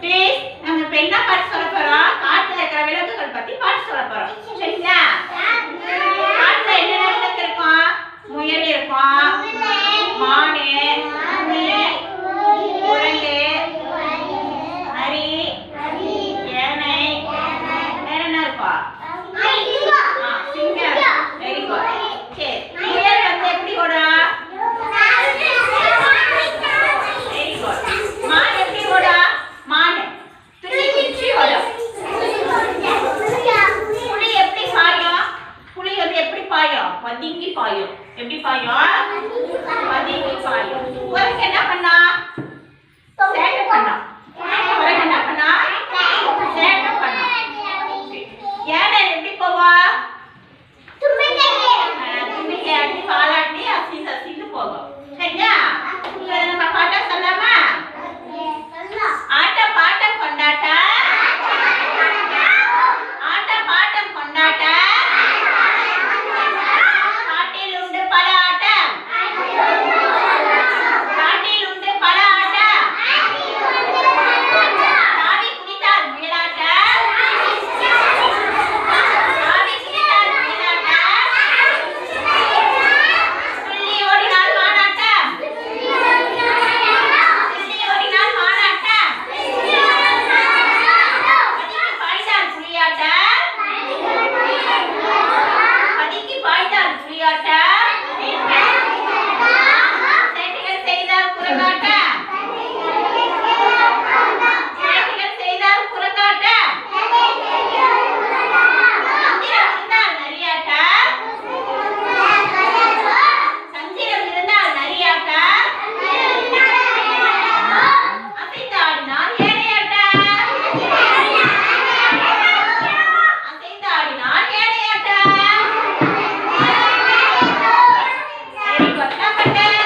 de பதுங்கி பாயும் எப்படி பாயும்? பதுங்கி பாயும் Amen.